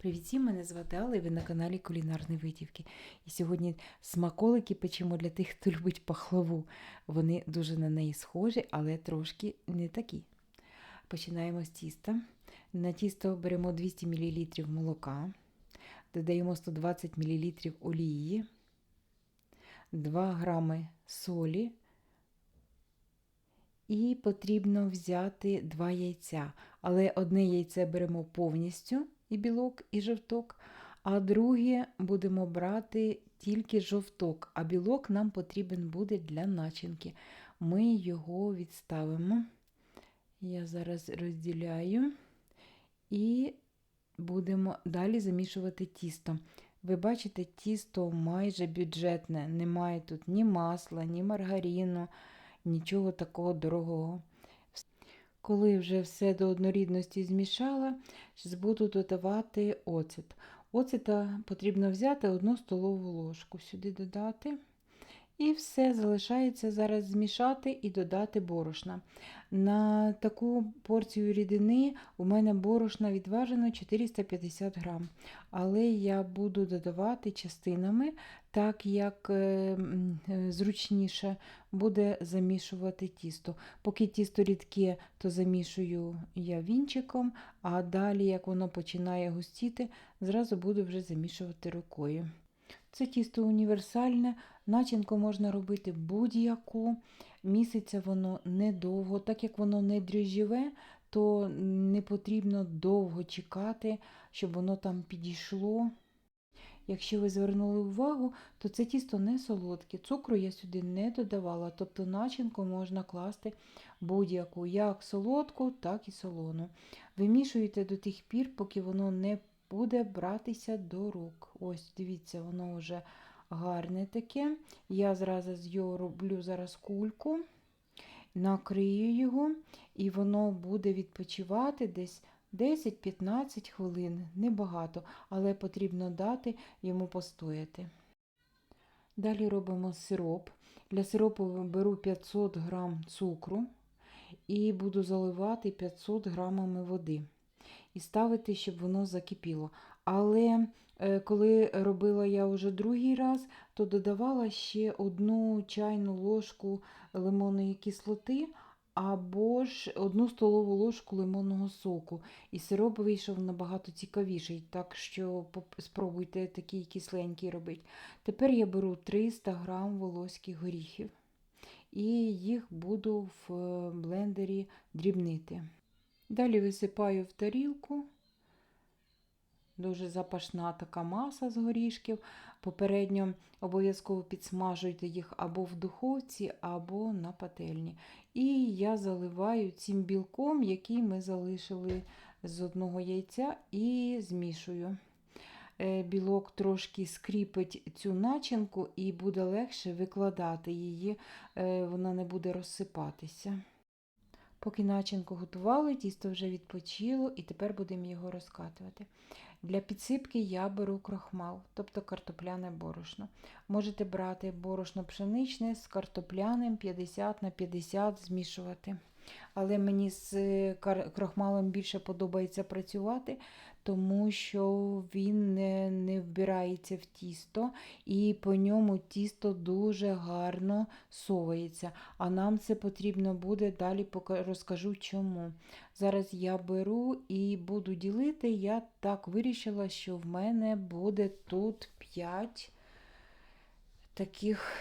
Привіт, всім, мене звати Алла і ви на каналі Кулінарні Витівки. І сьогодні смаколики печемо для тих, хто любить пахлаву. Вони дуже на неї схожі, але трошки не такі. Починаємо з тіста. На тісто беремо 200 мл молока, додаємо 120 мл олії, 2 грами солі. І потрібно взяти 2 яйця. Але одне яйце беремо повністю і білок, і жовток, а друге будемо брати тільки жовток, а білок нам потрібен буде для начинки. Ми його відставимо. Я зараз розділяю і будемо далі замішувати тісто. Ви бачите, тісто майже бюджетне, немає тут ні масла, ні маргарину, нічого такого дорогого. Коли вже все до однорідності змішала, буду додавати оцет. Оцета потрібно взяти одну столову ложку, сюди додати. І все залишається зараз змішати і додати борошна. На таку порцію рідини у мене борошна відважено 450 грам. Але я буду додавати частинами, так як е, зручніше буде замішувати тісто. Поки тісто рідке, то замішую я вінчиком, а далі, як воно починає густіти, зразу буду вже замішувати рукою. Це тісто універсальне, начинку можна робити будь-яку, міситься воно недовго, так як воно не дріжджеве, то не потрібно довго чекати, щоб воно там підійшло. Якщо ви звернули увагу, то це тісто не солодке. Цукру я сюди не додавала, тобто начинку можна класти будь-яку, як солодку, так і солону. Вимішуєте до тих пір, поки воно не буде братися до рук. Ось, дивіться, воно вже гарне таке. Я зразу з його роблю зараз кульку, накрию його, і воно буде відпочивати десь 10-15 хвилин, небагато, але потрібно дати йому постояти. Далі робимо сироп. Для сиропу беру 500 г цукру і буду заливати 500 грамами води і ставити, щоб воно закипіло. Але е, коли робила я вже другий раз, то додавала ще одну чайну ложку лимонної кислоти або ж одну столову ложку лимонного соку. І сироп вийшов набагато цікавіший, так що спробуйте такий кисленький робити. Тепер я беру 300 грам волоських горіхів і їх буду в е, блендері дрібнити. Далі висипаю в тарілку. Дуже запашна така маса з горішків. Попередньо обов'язково підсмажуйте їх або в духовці, або на пательні. І я заливаю цим білком, який ми залишили з одного яйця, і змішую. Е, білок трошки скріпить цю начинку, і буде легше викладати її, е, вона не буде розсипатися. Поки начинку готували, тісто вже відпочило і тепер будемо його розкатувати. Для підсипки я беру крохмал, тобто картопляне борошно. Можете брати борошно пшеничне з картопляним 50 на 50 змішувати. Але мені з крохмалом більше подобається працювати, тому що він не не вбирається в тісто, і по ньому тісто дуже гарно совається. А нам це потрібно буде, далі розкажу чому. Зараз я беру і буду ділити. Я так вирішила, що в мене буде тут 5 таких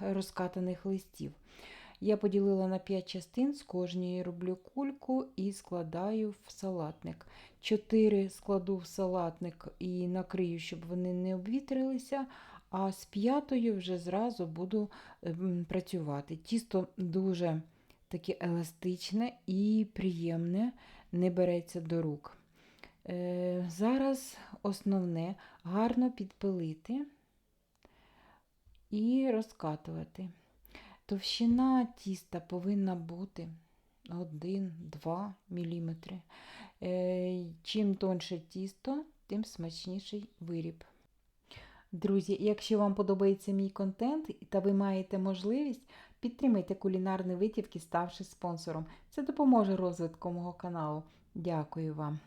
розкатаних листів. Я поділила на 5 частин, з кожної роблю кульку і складаю в салатник. 4 складу в салатник і накрию, щоб вони не обвітрилися, а з п'ятою вже зразу буду ем, працювати. Тісто дуже таке еластичне і приємне, не береться до рук. Е, зараз основне гарно підпилити і розкатувати. Товщина тіста повинна бути 1-2 мм. Е, чим тонше тісто, тим смачніший виріб. Друзі, якщо вам подобається мій контент та ви маєте можливість, підтримайте кулінарні витівки, ставши спонсором. Це допоможе розвитку мого каналу. Дякую вам.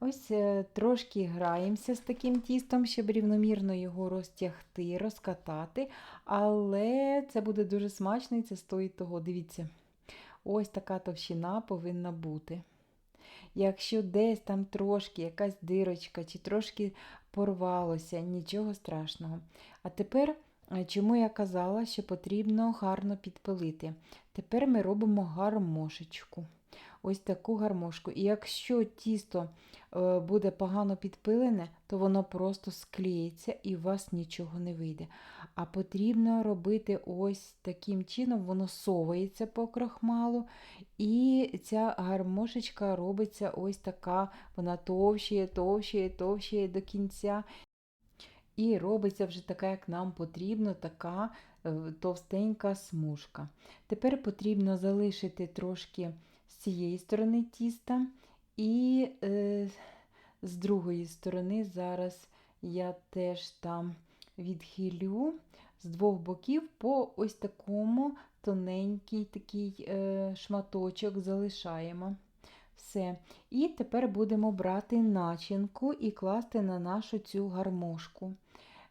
Ось е, трошки граємося з таким тістом, щоб рівномірно його розтягти, розкатати. Але це буде дуже смачно і це стоїть того. Дивіться, ось така товщина повинна бути. Якщо десь там трошки якась дирочка чи трошки порвалося, нічого страшного. А тепер, е, чому я казала, що потрібно гарно підпилити. Тепер ми робимо гармошечку. Ось таку гармошку. І якщо тісто е, буде погано підпилене, то воно просто склеїться і у вас нічого не вийде. А потрібно робити ось таким чином, воно совається по крахмалу, і ця гармошечка робиться ось така, вона товщає, товщає, товщає до кінця. І робиться вже така, як нам потрібно, така е, товстенька смужка. Тепер потрібно залишити трошки з цієї сторони тіста, і е, з другої сторони зараз я теж там відхилю з двох боків по ось такому тоненький такий е, шматочок залишаємо. Все. І тепер будемо брати начинку і класти на нашу цю гармошку.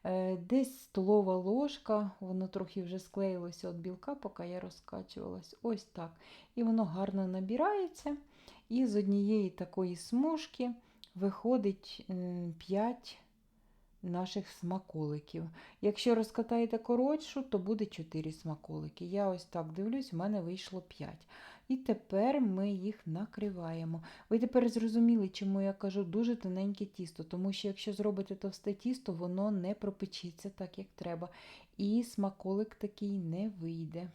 Е, Десь столова ложка, воно трохи вже склеїлося від білка, поки я розкачувалась. Ось так. І воно гарно набирається. І з однієї такої смужки виходить 5 наших смаколиків. Якщо розкатаєте коротшу, то буде 4 смаколики. Я ось так дивлюсь, в мене вийшло 5. І тепер ми їх накриваємо. Ви тепер зрозуміли, чому я кажу дуже тоненьке тісто, тому що якщо зробите товсте тісто, воно не пропечеться так, як треба. І смаколик такий не вийде.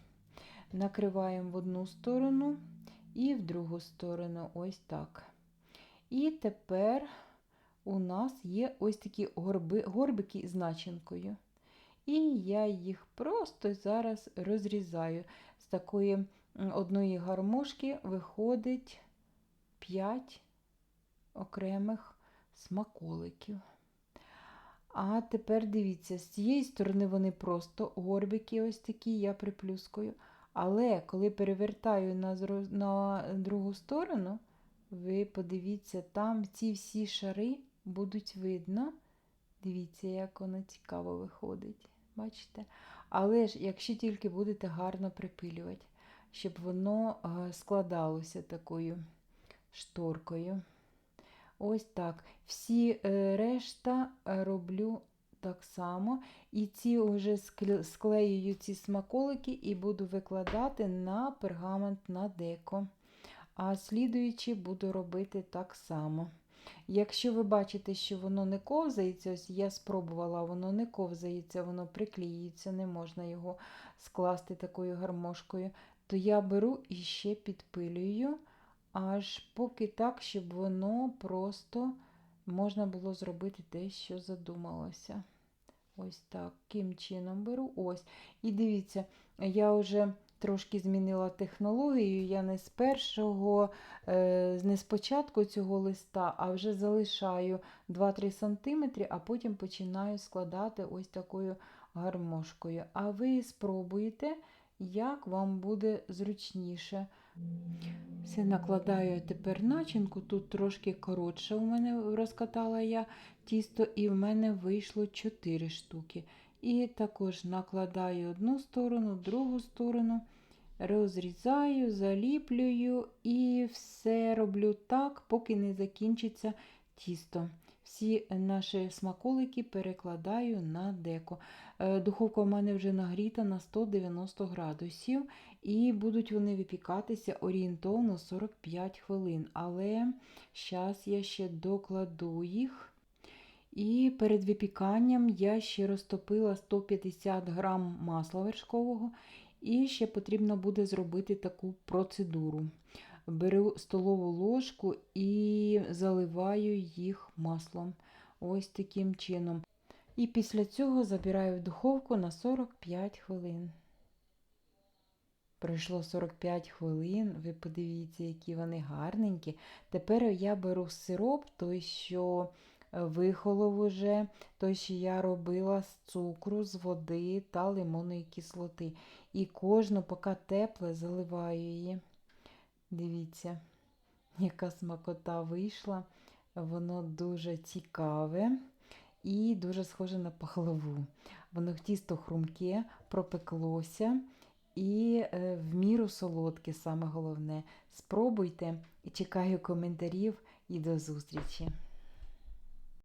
Накриваємо в одну сторону і в другу сторону, ось так. І тепер у нас є ось такі горби, горбики з начинкою. І я їх просто зараз розрізаю. З такої одної гармошки виходить 5 окремих смаколиків. А тепер дивіться, з цієї сторони вони просто горбики ось такі, я приплюскую. Але коли перевертаю на, на другу сторону, ви подивіться, там ці всі шари будуть видно. Дивіться, як воно цікаво виходить. Бачите? Але ж, якщо тільки будете гарно припилювати, щоб воно складалося такою шторкою. Ось так. Всі е, решта е, роблю так само. І ці вже склеюю ці смаколики і буду викладати на пергамент на деко. А слідуючи, буду робити так само. Якщо ви бачите, що воно не ковзається, ось я спробувала, воно не ковзається, воно приклеюється, не можна його скласти такою гармошкою, то я беру і ще підпилюю, аж поки так, щоб воно просто можна було зробити те, що задумалося. Ось таким чином беру. ось. І дивіться, я вже трошки змінила технологію. Я не з першого, е, не з початку цього листа, а вже залишаю 2-3 см, а потім починаю складати ось такою гармошкою. А ви спробуєте, як вам буде зручніше. Все накладаю тепер начинку, тут трошки коротше у мене розкатала я тісто, і в мене вийшло 4 штуки. І також накладаю одну сторону, другу сторону, розрізаю, заліплюю і все роблю так, поки не закінчиться тісто. Всі наші смаколики перекладаю на деко. Е, духовка у мене вже нагріта на 190 градусів, і будуть вони випікатися орієнтовно 45 хвилин. Але зараз я ще докладу їх. І перед випіканням я ще розтопила 150 грам масла вершкового, і ще потрібно буде зробити таку процедуру. Беру столову ложку і заливаю їх маслом. Ось таким чином. І після цього забираю в духовку на 45 хвилин. Пройшло 45 хвилин, ви подивіться, які вони гарненькі. Тепер я беру сироп, той, що вихолов уже той, що я робила з цукру, з води та лимонної кислоти. І кожну, поки тепле, заливаю її. Дивіться, яка смакота вийшла. Воно дуже цікаве і дуже схоже на пахлаву. Воно тісто хрумке, пропеклося і е, в міру солодке, саме головне. Спробуйте і чекаю коментарів і до зустрічі!